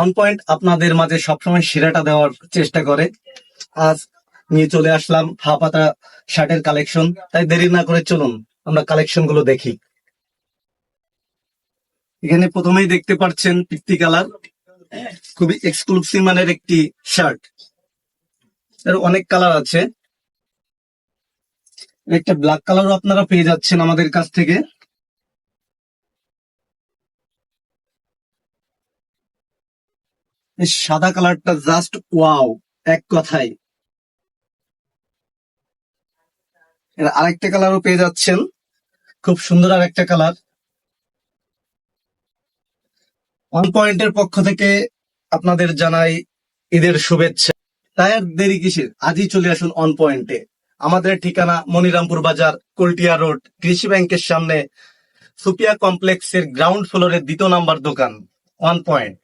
On point আপনাদের মাঝে সবসময় সেরাটা দেওয়ার চেষ্টা করে। আজ নিয়ে চলে আসলাম হাফাতা শার্টের কালেকশন তাই দেরি না করে চলুন, আমরা কালেকশনগুলো দেখি। এখানে প্রথমেই দেখতে পাচ্ছেন পিত্তি কালার। খুবই এক্সক্লুসিভ মানের একটি শার্ট। এর অনেক কালার আছে। একটা ব্ল্যাক কালারও আপনারা পেয়ে যাচ্ছেন আমাদের কাছ থেকে। সাদা কালারটা জাস্ট ওয়াও এক কথায়। এর আরেকটা কালারও পেয়ে যাচ্ছেন। খুব সুন্দর আর একটা কালার। ওয়ান পয়েন্টের পক্ষ থেকে আপনাদের জানাই ঈদের শুভেচ্ছা। তাই আর দেরি কিসের? আজই চলে আসুন অন পয়েন্টে আমাদের ঠিকানা মনিরামপুর বাজার, কলটিয়া রোড, কৃষি ব্যাংকের সামনে, সুপিয়া কমপ্লেক্সের গ্রাউন্ড ফ্লোরের দ্বিতীয় নাম্বার দোকান। One point